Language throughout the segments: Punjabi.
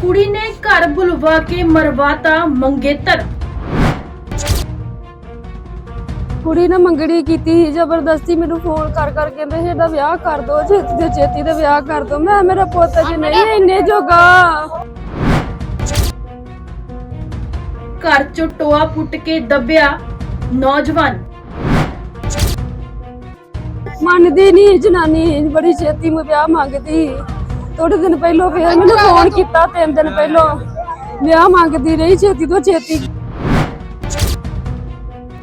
ਕੁੜੀ ਨੇ ਘਰ ਬੁਲਵਾ ਕੇ ਮਰਵਾਤਾ ਮੰਗੇਤਰ। ਕੁੜੀ ਨੇ ਮੰਗਣੀ ਕੀਤੀ ਸੀ ਜ਼ਬਰਦਸਤੀ ਮੈਨੂੰ ਫੋਨ ਕਰ ਕਰ ਕਹਿੰਦੇ ਸੀ ਇਹਦਾ ਵਿਆਹ ਕਰ ਦੋ ਛੇਤੀ ਤੇ ਛੇਤੀ ਤੇ ਵਿਆਹ ਕਰ ਦੋ। ਮੈਂ ਮੇਰਾ ਪੁੱਤ ਜੀ ਨਹੀਂ ਇੰਨੇ ਜੋਗਾ। ਘਰ ਚੋਂ ਟੋਆ ਪੁੱਟ ਕੇ ਦੱਬਿਆ ਨੌਜਵਾਨ। ਮੰਨਦੀ ਨਹੀਂ ਜਨਾਨੀ ਬੜੀ ਛੇਤੀ ਮੈਂ ਵਿਆਹ ਮੰਗਦੀ। ਥੋੜੇ ਦਿਨ ਪਹਿਲਾਂ ਫੇਰ ਮੈਨੂੰ ਫੋਨ ਕੀਤਾ ਤਿੰਨ ਦਿਨ ਪਹਿਲਾਂ। ਵਿਆਹ ਮੰਗਦੀ ਰਹੀ ਛੇਤੀ ਤੋਂ ਛੇਤੀ।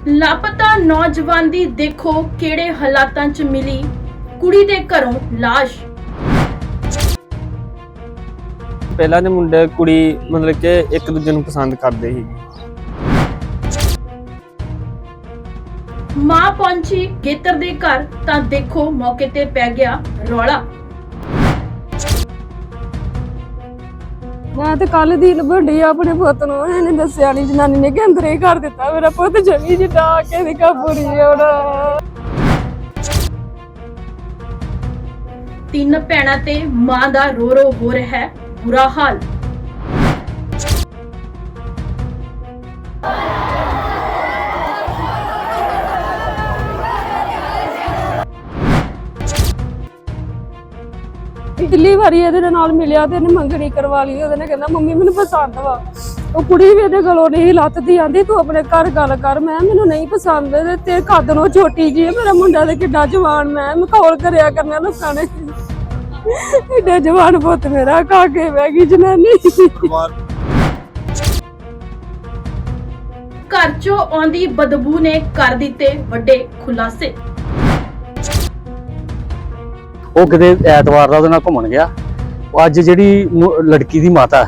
ਲਾਪਤਾ ਨੌਜਵਾਨ ਦੀ ਦੇਖੋ ਕਿਹੜੇ ਹਾਲਾਤਾਂ 'ਚ ਮਿਲੀ। ਕੁੜੀ ਦੇ ਘਰੋਂ ਲਾਸ਼। ਪਹਿਲਾਂ ਦੇ ਮੁੰਡੇ ਕੁੜੀ ਮਤਲਬ ਕਿ ਇੱਕ ਦੂਜੇ ਨੂੰ ਪਸੰਦ ਕਰਦੇ ਸੀ। ਮਾਂ ਪਹੁੰਚੀ ਗੇਤਰ ਦੇ ਘਰ ਤਾਂ ਦੇਖੋ ਮੌਕੇ ਤੇ ਪੈ ਗਿਆ ਰੌਲਾ। ਮੈਂ ਤੇ ਕੱਲ ਦੀ ਵੱਡੀ ਆਪਣੇ ਪੁੱਤ ਨੂੰ ਇਹਨੇ ਦੱਸਿਆ ਨਹੀਂ ਜਨਾਨੀ ਨੇ ਕਿ ਅੰਦਰ ਹੀ ਕਰ ਦਿੱਤਾ ਮੇਰਾ ਪੁੱਤ, ਜਮੀ ਜਿੱਡਾ ਕੇ ਦੀ ਕਾਬੂਰੀ ਹੋਣਾ। ਤਿੰਨ ਭੈਣਾਂ ਤੇ ਮਾਂ ਦਾ ਰੋ ਰੋ ਹੋ ਰਿਹਾ ਹੈ ਬੁਰਾ ਹਾਲ। ਪਿਛਲੀ ਵਾਰੀ ਇਹਦੇ ਨਾਲ ਮਿਲਿਆ ਤੇ ਇਹਨੇ ਮੰਗਣੀ ਕਰਵਾ ਲਈ ਉਹਦੇ ਨੇ ਕਹਿੰਦਾ ਮੰਮੀ ਮੈਨੂੰ ਪਸੰਦ ਵਾ। ਉਹ ਕੁੜੀ ਵੀ ਇਹਦੇ ਗਲੋਂ ਨਹੀਂ ਲੱਥਦੀ ਆਂਦੀ ਤੂੰ ਆਪਣੇ ਘਰ ਗੱਲ ਕਰ। ਮੈਂ ਮੈਨੂੰ ਨਹੀਂ ਪਸੰਦ ਤੇ ਤੇ ਕੱਦ ਨੂੰ ਛੋਟੀ ਜੀ ਮੇਰਾ ਮੁੰਡਾ ਤੇ ਕਿੱਡਾ ਜਵਾਨ ਮੈਂ ਮਖੌਲ ਕਰਿਆ ਕਰਨਾ ਲੋਕਾਂ ਨੇ। ਏਡਾ ਜਵਾਨ ਪੁੱਤ ਮੇਰਾ ਕਾ ਕੇ ਬਹਿ ਗਈ ਜਨਾਨੀ। ਘਰ ਚੋਂ ਆਉਂਦੀ ਬਦਬੂ ਨੇ ਕਰ ਦਿੱਤੇ ਵੱਡੇ ਖੁਲਾਸੇ। ਉਹ ਕਿਤੇ ਐਤਵਾਰ ਦਾ ਉਹਦੇ ਨਾਲ ਘੁੰਮਣ ਗਿਆ। ਉਹ ਅੱਜ ਜਿਹੜੀ ਲੜਕੀ ਦੀ ਮਾਤਾ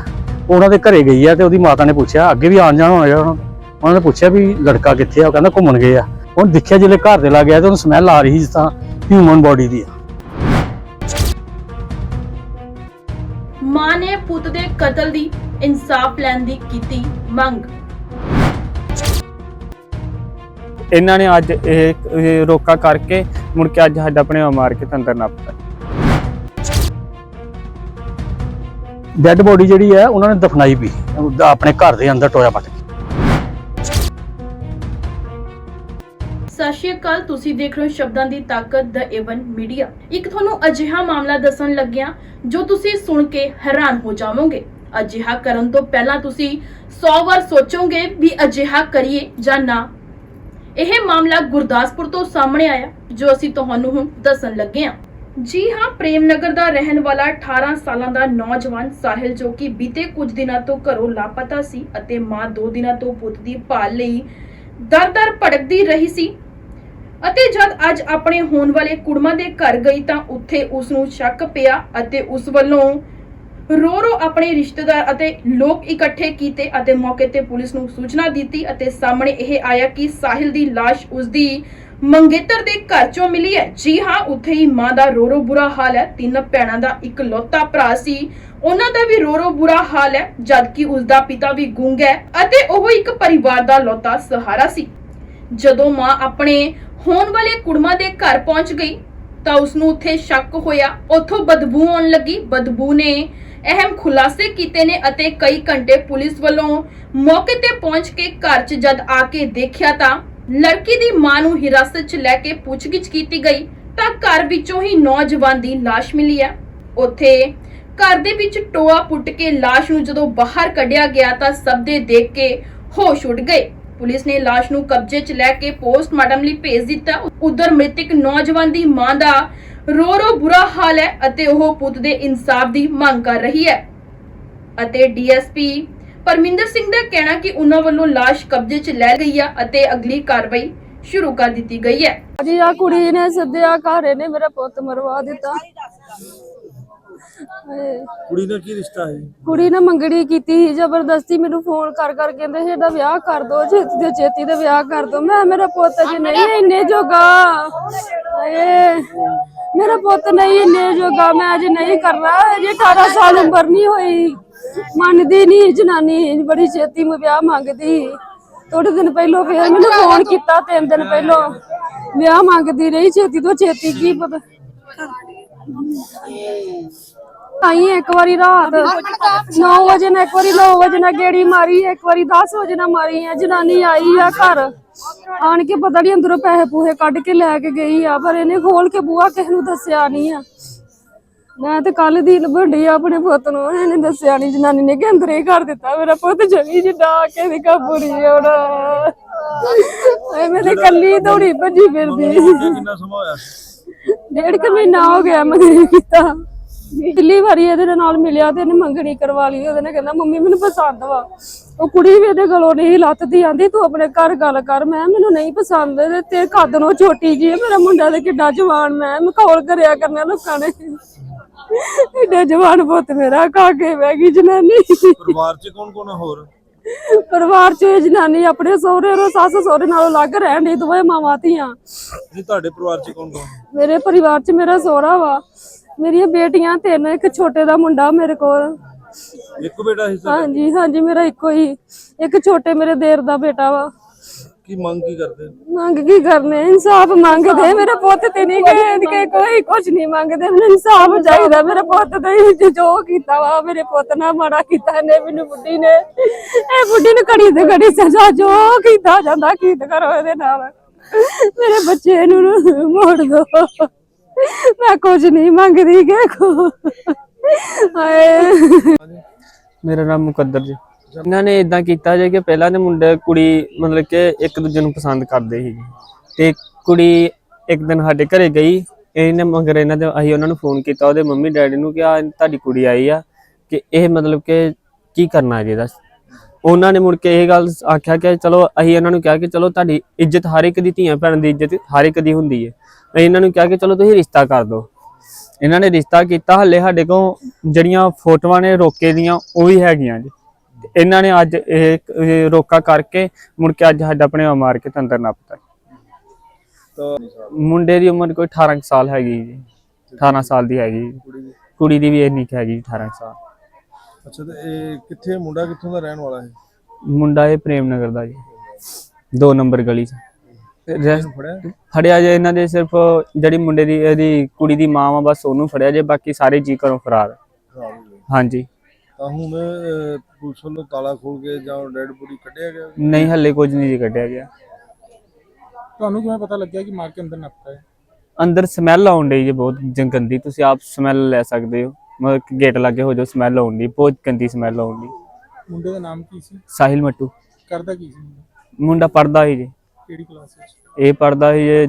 ਉਹਨਾਂ ਦੇ ਘਰੇ ਗਈ ਆ ਤੇ ਉਹਦੀ ਮਾਤਾ ਨੇ ਪੁੱਛਿਆ ਅੱਗੇ ਵੀ ਆਣ ਜਾਣ ਹੋਣਾ ਉਹਨਾਂ ਨੂੰ। ਉਹਨਾਂ ਨੇ ਪੁੱਛਿਆ ਵੀ ਲੜਕਾ ਕਿੱਥੇ ਆ? ਉਹ ਕਹਿੰਦਾ ਘੁੰਮਣ ਗਏ ਆ। ਉਹਨੇ ਦੇਖਿਆ ਜਿਹੜੇ ਘਰ ਦੇ ਲੱਗ ਗਿਆ ਤੇ ਉਹਨੂੰ ਸਮੈਲ ਆ ਰਹੀ ਸੀ ਜਿਸ ਤਾਂ ਹਿਊਮਨ ਬੋਡੀ ਦੀ ਆ। ਮਾਂ ਨੇ ਪੁੱਤ ਦੇ ਕਤਲ ਦੀ ਇਨਸਾਫ ਲੈਣ ਦੀ ਕੀਤੀ ਮੰਗ। ਇਹਨਾਂ ਨੇ ਅੱਜ ਇਹ ਰੋਕਾ ਕਰਕੇ ਮੁੜ ਕੇ ਅੱਜ ਸਾਡਾ ਆਪਣੇ ਮਾਰ ਕੇ ਤੇ ਅੰਦਰ ਨੱਪਤਾ। ਡੈੱਡ ਬੋਡੀ ਜਿਹੜੀ ਹੈ ਉਹਨਾਂ ਨੇ ਦਫਨਾਈ ਵੀ। ਉਹਦਾ ਆਪਣੇ ਘਰ ਦੇ ਅੰਦਰ ਟੋਇਆ ਪੱਟ ਕੇ। ਸਤਿ ਸ਼੍ਰੀ ਅਕਾਲ ਤੁਸੀਂ ਦੇਖ ਰਹੇ ਹੋ ਸ਼ਬਦਾਂ ਦੀ ਤਾਕਤ ਦਾ ਏਵਨ ਮੀਡੀਆ ਇੱਕ ਤੁਹਾਨੂੰ ਅਜਿਹਾ ਮਾਮਲਾ ਦੱਸਣ ਲੱਗਿਆ ਜੋ ਤੁਸੀਂ ਸੁਣ ਕੇ ਹੈਰਾਨ ਹੋ ਜਾਵੋਗੇ। ਅਜਿਹਾ ਕਰਨ ਤੋਂ ਪਹਿਲਾਂ ਤੁਸੀਂ 100 ਵਾਰ ਸੋਚੋਗੇ ਵੀ ਅਜਿਹਾ ਕਰੀਏ ਜਾਂ ਨਾ। ਇਹ ਮਾਮਲਾ ਗੁਰਦਾਸਪੁਰ ਤੋਂ ਸਾਹਮਣੇ ਆਇਆ, ਜੋ ਅਸੀਂ ਤੁਹਾਨੂੰ ਹੁਣ ਦੱਸਣ ਲੱਗੇ ਹਾਂ। ਜੀ ਹਾਂ ਪ੍ਰੇਮ ਦਾ ਰਹਿਣ ਵਾਲਾ 18 ਸਾਲਾਂ ਦਾ ਨੌਜਵਾਨ ਸਾਹਿਲ, ਜੋ ਕਿ ਬੀਤੇ ਕੁਝ ਦਿਨਾਂ ਤੋਂ ਘਰੋਂ ਲਾਪਤਾ ਸੀ ਅਤੇ ਮਾਂ 2 ਦਿਨਾਂ ਤੋਂ ਪੁੱਤ ਦੀ ਭਾਲ ਲਈ ਦਰ-ਦਰ ਭੜਕਦੀ ਰਹੀ ਸੀ ਅਤੇ ਜਦ ਅੱਜ ਆਪਣੇ ਹੋਣ ਵਾਲੇ ਕੁੜਮਾ ਦੇ ਘਰ ਗਈ ਤਾਂ ਉੱਥੇ ਉਸ ਨੂੰ ਸ਼ੱਕ ਪਿਆ ਅਤੇ ਉਸ ਵੱਲੋਂ ਰੋ ਰੋ ਆਪਣੇ ਰਿਸ਼ਤੇਦਾਰ ਅਤੇ ਲੋਕ ਇਕੱਠੇ ਕੀਤੇ ਅਤੇ ਮੌਕੇ ਤੇ ਪੁਲਿਸ ਨੂੰ ਸੂਚਨਾ ਦਿੱਤੀ ਅਤੇ ਸਾਹਮਣੇ ਇਹ ਆਇਆ ਕਿ ਸਾਹਿਲ ਦੀ ਲਾਸ਼ ਉਸ ਮੰਗੇਤਰ ਦੇ ਘਰ ਚੋਂ ਮਿਲੀ ਹੈ। ਜੀ ਹਾਂ, ਉੱਥੇ ਹੀ ਮਾਂ ਦਾ ਰੋ ਰੋ ਬੁਰਾ ਹਾਲ ਹੈ। ਤਿੰਨ ਭੈਣਾਂ ਦਾ ਇੱਕ ਲੋਤਾ ਭਰਾ ਸੀ। ਉਹਨਾਂ ਦਾ ਵੀ ਰੋ ਰੋ ਬੁਰਾ ਹਾਲ ਹੈ, ਜਦਕਿ ਉਸਦਾ ਪਿਤਾ ਵੀ ਗੁੰਗ ਹੈ ਅਤੇ ਉਹ ਇੱਕ ਪਰਿਵਾਰ ਦਾ ਲੌਤਾ ਸਹਾਰਾ ਸੀ। ਜਦੋਂ ਮਾਂ ਆਪਣੇ ਹੋਣ ਵਾਲੇ ਕੁੜਮਾ ਦੇ ਘਰ ਪਹੁੰਚ ਗਈ ਤਾਂ ਉਸ ਨੂੰ ਉੱਥੇ ਸ਼ੱਕ ਹੋਇਆ। ਉੱਥੋਂ ਬਦਬੂ ਆਉਣ ਲੱਗੀ। ਬਦਬੂ ਨੇ ਅਹਿਮ ਖੁਲਾਸੇ ਕੀਤੇ ਨੇ ਅਤੇ ਕਈ ਘੰਟੇ ਪੁਲਿਸ ਵੱਲੋਂ ਮੌਕੇ ਤੇ ਪਹੁੰਚ ਕੇ ਘਰ 'ਚ ਜਦ ਆ ਕੇ ਦੇਖਿਆ ਤਾਂ ਲੜਕੀ ਦੀ ਮਾਂ ਨੂੰ ਹਿਰਾਸਤ 'ਚ ਲੈ ਕੇ ਪੁੱਛਗਿੱਛ ਕੀਤੀ ਗਈ ਤਾਂ ਘਰ ਵਿੱਚੋਂ ਹੀ ਨੌਜਵਾਨ ਦੀ ਲਾਸ਼ ਮਿਲੀ ਹੈ। ਉੱਥੇ ਘਰ ਦੇ ਵਿੱਚ ਟੋਆ ਪੁੱਟ ਕੇ ਲਾਸ਼ ਨੂੰ ਜਦੋਂ ਬਾਹਰ ਕੱਢਿਆ ਗਿਆ ਤਾਂ ਸਭ ਦੇ ਦੇਖ ਕੇ ਹੋਸ਼ ਉੱਡ ਗਏ। ਪੁਲਿਸ ਨੇ ਲਾਸ਼ ਨੂੰ ਕਬਜ਼ੇ 'ਚ ਲੈ ਕੇ ਪੋਸਟਮਾਰਟਮ ਲਈ ਭੇਜ ਦਿੱਤਾ। ਉਧਰ ਮ੍ਰਿਤਕ ਨੌਜਵਾਨ ਦੀ ਮਾਂ ਦਾ ਰੋ ਰੋ ਬੁਰਾ ਹਾਲ ਹੈ ਅਤੇ ਉਹ ਪੁੱਤ ਦੇ ਇਨਸਾਫ ਦੀ ਮੰਗ ਕਰ ਰਹੀ ਹੈ। ਅਤੇ ਡੀਐਸਪੀ ਪਰਮਿੰਦਰ ਸਿੰਘ ਦਾ ਕਹਿਣਾ ਕਿ ਉਹਨਾਂ ਵੱਲੋਂ ਲਾਸ਼ ਕਬਜ਼ੇ 'ਚ ਲੈ ਗਈ ਆ ਅਤੇ ਅਗਲੀ ਕਾਰਵਾਈ ਸ਼ੁਰੂ ਕਰ ਦਿੱਤੀ ਗਈ ਹੈ। ਜੀ ਆ ਕੁੜੀ ਨੇ ਸੱਦਿਆ ਘਰ ਇਹਨੇ ਮੇਰਾ ਪੁੱਤ ਮਰਵਾ ਦਿੱਤਾ। ਹਾਏ। ਕੁੜੀ ਨਾਲ ਕੀ ਰਿਸ਼ਤਾ ਹੈ? ਕੁੜੀ ਨੇ ਮੰਗਣੀ ਕੀਤੀ ਸੀ, ਜ਼ਬਰਦਸਤੀ ਮੈਨੂੰ ਫੋਨ ਕਰ ਕਰ ਕਹਿੰਦੇ ਸੀ, ਇਹਦਾ ਵਿਆਹ ਕਰ ਦੋ, ਛੇਤੀ ਤੇ ਛੇਤੀ ਤੇ ਵਿਆਹ ਕਰ ਦੋ। ਮੈਂ ਮੇਰਾ ਪੁੱਤ ਜੀ ਨਹੀਂ, ਇੰਨੇ ਜੋਗਾ। ਹਾਏ ਮੇਰਾ ਪੁੱਤ ਨਹੀਂ, ਇੰਨੇ ਜੋਗਾ, ਮੈਂ ਅਜੇ ਨਹੀਂ ਕਰਨਾ। ਅਜੇ 18 ਸਾਲ ਉਮਰ ਨਹੀਂ ਹੋਈ। ਮੰਨਦੀ ਨਹੀਂ ਜਨਾਨੀ, ਬੜੀ ਛੇਤੀ ਮੈਂ ਵਿਆਹ ਮੰਗਦੀ ਥੋੜੇ ਦਿਨ ਪਹਿਲਾਂ ਫੇਰ ਮੈਨੂੰ ਫੋਨ ਕੀਤਾ, ਤਿੰਨ ਦਿਨ ਪਹਿਲਾਂ। ਵਿਆਹ ਮੰਗਦੀ ਰਹੀ, ਛੇਤੀ ਤੋਂ ਛੇਤੀ ਕੀ ਪਤਾ। ਆਈ ਇੱਕ ਵਾਰੀ ਰਾਤ। 9 ਵਜੇ ਨਾਲ ਇੱਕ ਵਾਰੀ 9 ਵਜੇ ਨਾਲ ਗੇੜੀ ਮਾਰੀ ਇੱਕ ਵਾਰੀ 10 ਵਜੇ ਨਾਲ ਮਾਰੀ ਆ। ਜਨਾਨੀ ਆਈ ਆ ਘਰ। ਆਣ ਕੇ ਪਤਾ ਨਹੀਂ ਅੰਦਰੋਂ ਪੈਸੇ ਪੂਹੇ ਕੱਢ ਕੇ ਲੈ ਕੇ ਗਈ ਆ ਪਰ ਇਹਨੇ ਖੋਲ ਕੇ ਬੂਹਾ ਕਿਸੇ ਨੂੰ ਦੱਸਿਆ ਨਹੀਂ ਆ। ਮੈਂ ਤੇ ਕੱਲ ਦੀ ਲੱਭਣੀ ਆਪਣੇ ਪੁੱਤ ਨੂੰ ਇਹਨੇ ਦੱਸਿਆ ਨਹੀਂ ਜਨਾਨੀ ਨੇ ਕਿ ਅੰਦਰ ਹੀ ਕਰ ਦਿੱਤਾ ਮੇਰਾ ਪੁੱਤ ਜਗੀ ਜਿੱਡਾ ਆ ਕੇ ਦੀ ਕਾਬੂਰੀ ਹੋਣਾ ਐ ਮੈਂ ਤੇ ਕੱਲੀ ਦੌੜੀ ਭੱਜੀ ਫਿਰਦੀ। ਕਿੰਨਾ ਸਮਾਂ ਹੋਇਆ ਸੀ? ਡੇਢ ਕੁ ਮਹੀਨਾ ਹੋ ਗਿਆ ਮੰਗਣੀ ਕੀਤਾ। ਪਿਛਲੀ ਵਾਰੀ ਇਹਦੇ ਨਾਲ ਮਿਲਿਆ ਤੇ ਇਹਨੇ ਮੰਗਣੀ ਕਰਵਾ ਲਈ ਉਹਦੇ ਨੇ ਕਹਿੰਦਾ ਮੰਮੀ ਮੈਨੂੰ ਪਸੰਦ ਵਾ। ਉਹ ਕੁੜੀ ਵੀ ਇਹਦੇ ਗਲੋਂ ਨਹੀਂ ਲੱਥਦੀ ਆਂਦੀ ਤੂੰ ਆਪਣੇ ਘਰ ਗੱਲ ਕਰ। ਮੈਂ ਮੈਨੂੰ ਨਹੀਂ ਪਸੰਦ ਤੇ ਕੱਦ ਨੂੰ ਛੋਟੀ ਜੀ ਹੈ ਮੇਰਾ ਮੁੰਡਾ ਤੇ ਕਿੱਡਾ ਜਵਾਨ ਮੈਂ ਮਖੌਲ ਕਰਿਆ ਕਰਨਾ ਲੋਕਾਂ ਨੇ। ਏਡਾ ਜਵਾਨ ਪੁੱਤ ਮੇਰਾ ਕੇ ਬਹਿ ਗਈ ਜਨਾਨੀ। ਪਰਿਵਾਰ 'ਚ ਕੌਣ ਕੌਣ ਹੋਰ? ਪਰਿਵਾਰ ਚ ਇਹ ਜਨਾਨੀ ਆਪਣੇ ਸਹੁਰੇ ਰੋ ਸੱਸ ਸਹੁਰੇ ਨਾਲੋਂ ਅਲੱਗ ਰਹਿਣ ਦੀ ਦੋਵੇਂ ਮਾਵਾਂ ਧੀਆਂ। ਨਹੀਂ ਤੁਹਾਡੇ ਪਰਿਵਾਰ 'ਚ ਕੌਣ ਕੌਣ ਮੇਰੇ ਪਰਿਵਾਰ ਚ ਮੇਰਾ ਸਹੁਰਾ ਵਾ। ਮੇਰੀਆਂ ਬੇਟੀਆਂ ਤਿੰਨ ਇੱਕ ਛੋਟੇ ਦਾ ਮੁੰਡਾ ਮੇਰੇ ਕੋਲ। ਇੱਕ ਬੇਟਾ ਸੀ ਤੁਹਾਡਾ? ਹਾਂਜੀ ਹਾਂਜੀ ਮੇਰਾ ਇੱਕੋ ਹੀ। ਇੱਕ ਛੋਟੇ ਮੇਰੇ ਦੇਰ ਦਾ ਬੇਟਾ ਵਾ। ਕੀ ਮੰਗ ਕੀ ਕਰਦੇ? ਮੰਗ ਕੀ ਕਰਨੇ? ਇਨਸਾਫ ਮੰਗਦੇ ਮੇਰੇ ਪੁੱਤ ਤੇ ਨਹੀਂ ਗਏ ਕਿ ਕੋਈ ਕੁਝ ਨਹੀਂ ਮੰਗਦੇ। ਮੈਨੂੰ ਇਨਸਾਫ ਚਾਹੀਦਾ ਮੇਰੇ ਪੁੱਤ ਤੇ ਜੋ ਕੀਤਾ ਵਾ ਮੇਰੇ ਪੁੱਤ ਨਾਲ ਮਾੜਾ ਕੀਤਾ ਨੇ ਮੈਨੂੰ ਬੁੱਢੀ ਨੇ। ਇਹ ਬੁੱਢੀ ਨੂੰ ਘੜੀ ਤੇ ਘੜੀ ਸਜ਼ਾ ਜੋ ਕੀਤਾ ਜਾਂਦਾ ਕੀਤ ਕਰੋ ਇਹਦੇ ਨਾਲ। ਮੇਰੇ ਬੱਚੇ ਨੂੰ ਮੋੜ ਦੋ। ਮੈਂ ਕੁਝ ਨਹੀਂ ਮੰਗਦੀ ਕਿ ਕੋ ਹਾਏ। ਮੇਰਾ ਨਾਮ ਮੁਕੱਦਰ ਜੀ। ਇਹਨਾਂ ਨੇ ਇਦਾਂ ਕੀਤਾ ਜੇ ਕਿ ਪਹਿਲਾਂ ਦੇ ਮੁੰਡੇ ਕੁੜੀ ਮਤਲਬ ਕਿ ਇੱਕ ਦੂਜੇ ਨੂੰ ਪਸੰਦ ਕਰਦੇ ਸੀ। ਤੇ ਕੁੜੀ ਇੱਕ ਦਿਨ ਸਾਡੇ ਘਰੇ ਗਈ, ਇਹਨੇ ਮਗਰ ਇਹਨਾਂ ਦੇ, ਅਸੀਂ ਉਹਨਾਂ ਨੂੰ ਫੋਨ ਕੀਤਾ, ਉਹਦੇ ਮੰਮੀ ਡੈਡੀ ਨੂੰ ਕਿ ਆ ਤੁਹਾਡੀ ਕੁੜੀ ਆਈ ਆ, ਕਿ ਇਹ ਮਤਲਬ ਕਿ ਕੀ ਕਰਨਾ ਜੀ ਇਹਦਾ ਉਹਨਾਂ ਨੇ ਮੁੜ ਕੇ ਇਹ ਗੱਲ ਆਖਿਆ ਕਿ ਚਲੋ ਅਸੀਂ ਇਹਨਾਂ ਨੂੰ ਕਿਹਾ ਕਿ ਚਲੋ ਤੁਹਾਡੀ ਇੱਜ਼ਤ ਹਰ ਇੱਕ ਦੀ ਧੀਆਂ ਭੈਣ ਦੀ ਇੱਜ਼ਤ ਹਰ ਇੱਕ ਦੀ ਹੁੰਦੀ ਹੈ। ਅਸੀਂ ਇਹਨਾਂ ਨੂੰ ਕਿਹਾ ਕਿ ਚਲੋ ਤੁਸੀਂ ਰਿਸ਼ਤਾ ਕਰ ਦਿਓ। ਇਹਨਾਂ ਨੇ ਰਿਸ਼ਤਾ ਕੀਤਾ, ਹੱਲੇ ਸਾਡੇ ਕੋਲ ਜਿਹੜੀਆਂ ਫੋਟੋਆਂ ਨੇ ਰੋਕੇ ਦੀਆਂ, ਉਹ ਵੀ ਹੈਗੀਆਂ ਜੀ। ਇਹਨਾਂ ਨੇ ਅੱਜ ਇਹ ਰੋਕਾ ਕਰਕੇ ਮੁੜ ਕੇ ਅੱਜ ਸਾਡਾ ਆਪਣੇ ਮਾਰ ਕੇ ਤੰਦਰ ਨੱਪਤਾ ਮੁੰਡੇ ਦੀ ਉਮਰ ਕੋਈ 18 ਕੁ ਸਾਲ ਹੈਗੀ ਜੀ। 18 ਸਾਲ ਦੀ ਹੈਗੀ ਕੁੜੀ ਦੀ ਵੀ ਇੰਨੀ ਕੁ ਹੈਗੀ 18 ਕੁ ਸਾਲ। ਅੱਛਾ ਤੇ ਇਹ ਕਿੱਥੇ ਮੁੰਡਾ ਕਿੱਥੋਂ ਦਾ ਰਹਿਣ ਵਾਲਾ ਹੈ ਮੁੰਡਾ ਇਹ ਪ੍ਰੇਮ ਨਗਰ ਦਾ ਜੀ। ਦੋ ਨੰਬਰ ਗਲੀ 'ਚ। ਫੜਿਆ? ਫੜਿਆ ਜੇ ਇਹਨਾਂ ਦੇ ਸਿਰਫ ਜਿਹੜੀ ਮੁੰਡੇ ਦੀ ਇਹਦੀ ਕੁੜੀ ਦੀ ਮਾਂ ਵਾ ਬਸ ਉਹਨੂੰ ਫੜਿਆ ਜੇ ਬਾਕੀ ਸਾਰੇ ਜੀ ਘਰੋਂ ਫਰਾਰ। ਖਰਾਬ ਹੋ ਗਿਆ ਹਾਂਜੀ। ਤਾਂ ਹੁਣ ਅਹ, ਪੁਲਿਸ ਵੱਲੋਂ ਤਾਲਾ ਖੋਲ ਕੇ ਜਾਂ ਡੈਡ ਬੋਡੀ ਕੱਢਿਆ ਗਿਆ? ਨਹੀਂ ਹੱਲੇ ਕੁਝ ਨਹੀਂ ਜੀ ਕੱਢਿਆ ਗਿਆ। ਤੁਹਾਨੂੰ ਕਿਵੇਂ ਪਤਾ ਲੱਗਿਆ ਕਿ ਮਾਰ ਕੇ ਅੰਦਰ ਨੱਪਤਾ ਹੈ ਅੰਦਰ ਸਮੈਲ ਆਉਣ ਡਈ ਜੇ ਬਹੁਤ ਜ- ਗੰਦੀ ਤੁਸੀਂ ਆਪ ਸਮੈਲ ਲੈ ਸਕਦੇ ਹੋ। ਮਤਲਬ ਕਿ ਗੇਟ ਲੱਗੇ ਹੋ ਜੋ ਸਮੈਲ ਆਉਣ ਦੀ ਬਹੁਤ ਗੰਦੀ ਸਮੈਲ ਆਉਣ ਦੀ ਮੁੰਡੇ ਦਾ ਨਾਮ ਕੀ ਸੀ? ਸਾਹਿਲ ਮੱਟੂ। ਕਰਦਾ ਕੀ ਸੀ ਮੁੰਡਾ? ਮੁੰਡਾ ਪੜਦਾ ਸੀ ਜੀ। ਕਿਹੜੀ ਕਲਾਸ ਵਿੱਚ? ਇਹ ਪੜਦਾ ਸੀ ਜੇ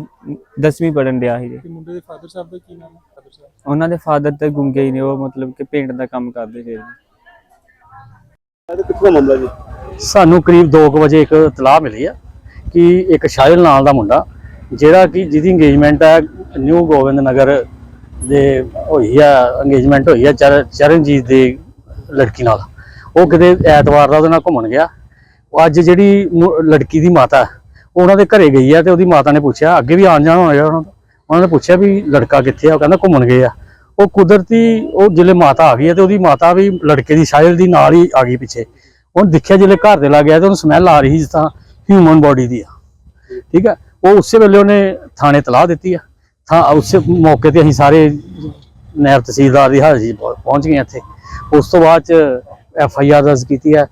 10ਵੀਂ ਪੜਨ ਡਿਆ ਸੀ ਜੀ। ਤੇ ਮੁੰਡੇ ਦੇ ਫਾਦਰ ਸਾਹਿਬ ਦਾ ਕੀ ਨਾਮ? ਹੈ ਫਾਦਰ ਸਾਹਿਬ। ਉਹਨਾਂ ਦੇ ਫਾਦਰ ਤੇ ਗੁੰਗੇ ਹੀ ਨੇ ਉਹ ਮਤਲਬ ਕਿ ਪੇਂਟ ਦਾ ਕੰਮ ਕਰਦੇ ਸੀ। ਜੀ? ਸਾਨੂੰ ਕਰੀਬ 2 ਵਜੇ ਇੱਕ ਇਤਲਾਹ ਮਿਲੀ ਆ ਕਿ ਇੱਕ ਸ਼ਾਇਲ ਨਾਲ ਦਾ ਮੁੰਡਾ ਜਿਹੜਾ ਕਿ ਜਿਹਦੀ ਇੰਗੇਜਮੈਂਟ ਹੈ ਨਿਊ ਗੋਬਿੰਦ ਨਗਰ ਦੇ ਹੋਈ ਆ ਅੰਗੇਜ਼ਮੈਂਟ ਹੋਈ ਆ ਚਰ- ਚਰਨਜੀਤ ਦੀ ਲੜਕੀ ਨਾਲ। ਉਹ ਕਿਤੇ ਐਤਵਾਰ ਦਾ ਉਹਦੇ ਨਾਲ ਘੁੰਮਣ ਗਿਆ। ਉਹ ਅੱਜ ਜਿਹੜੀ ਲੜਕੀ ਦੀ ਮਾਤਾ, ਉਹਨਾਂ ਦੇ ਘਰੇ ਗਈ ਆ ਤੇ ਉਹਦੀ ਮਾਤਾ ਨੇ ਪੁੱਛਿਆ, ਅੱਗੇ ਵੀ ਆਣ ਜਾਣ ਹੋਣਾ ਉਹਨਾਂ ਦਾ ਉਹਨਾਂ ਨੇ ਪੁੱਛਿਆ ਵੀ ਲੜਕਾ ਕਿੱਥੇ ਆ? ਉਹ ਕਹਿੰਦਾ ਘੁੰਮਣ ਗਏ ਆ। ਉਹ ਕੁਦਰਤੀ, ਉਹ ਜਿਹੜੇ ਮਾਤਾ ਆ ਗਈ ਆ ਤੇ ਉਹਦੀ ਮਾਤਾ ਵੀ ਲੜਕੇ ਦੀ ਸ਼ਾਇਲ ਦੀ ਨਾਲ ਹੀ ਆ ਗਈ ਪਿੱਛੇ। ਉਹਨੇ ਦੇਖਿਆ ਜਿਹੜੇ ਘਰ ਦੇ ਲੱਗ ਗਿਆ ਤੇ ਉਹਨੂੰ ਸਮੈਲ ਆ ਰਹੀ ਸੀ ਜਿਸ ਤਰ੍ਹਾਂ ਹਿਊਮਨ ਬੋਡੀ ਦੀ ਆ। ਠੀਕ ਹੈ ਉਹ ਉਸੇ ਵੇਲੇ ਉਹਨੇ ਥਾਣੇ ਤਲਾਹ ਦਿੱਤੀ ਆ। ਥਾਂ ਉਸੇ ਮੌਕੇ ਤੇ ਅਸੀਂ ਸਾਰੇ ਨਾਇਬ ਤਹਿਸੀਲਦਾਰ ਦੀ ਹਾਜ਼ਰੀ ਪਹੁੰਚ ਗਏ ਇੱਥੇ। ਉਸ ਤੋਂ ਬਾਅਦ ਚ ਐਫ ਆਈ ਆਰ ਦਰਜ ਕੀਤੀ ਹੈ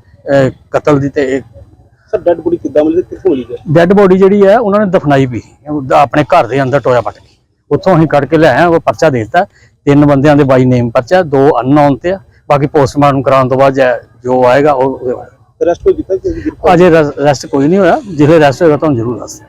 ਕਤਲ ਦੀ ਤੇ ਸਰ ਡੈਡ ਬੋਡੀ ਕਿੱਦਾਂ ਮਿਲੀ ਤੇ ਕਿੱਥੋਂ ਮਿਲੀ ਹੈ ਡੈੱਡ ਬੋਡੀ ਜਿਹੜੀ ਹੈ ਉਹਨਾਂ ਨੇ ਦਫਨਾਈ ਵੀ। ਆਪਣੇ ਘਰ ਦੇ ਅੰਦਰ ਟੋਇਆ ਪੱਟ ਕੇ। ਉੱਥੋਂ ਅਸੀਂ ਕੱਢ ਕੇ ਲਿਆਏ ਹਾਂ ਉਹ ਪਰਚਾ ਦੇ ਦਿੱਤਾ। ਤਿੰਨ ਬੰਦਿਆਂ ਦੇ ਬਾਈ ਨੇਮ ਪਰਚਾ ਦੋ ਅਨਨੋਨ ਤੇ ਆ। ਬਾਕੀ ਪੋਸਟਮਾਰਟਮ ਕਰਾਉਣ ਤੋਂ ਬਾਅਦ ਜੈ- ਆਏਗਾ ਉਹ। ਰੈਸਟ ਕੋਈ ਕੀਤਾ ਅਜੇ ਰੈਸਟ ਕੋਈ ਨਹੀਂ ਹੋਇਆ। ਜਿਹੜੇ ਰੈਸਟ ਹੋਏਗਾ ਤੁਹਾਨੂੰ ਜ਼ਰੂਰ ਦੱਸ।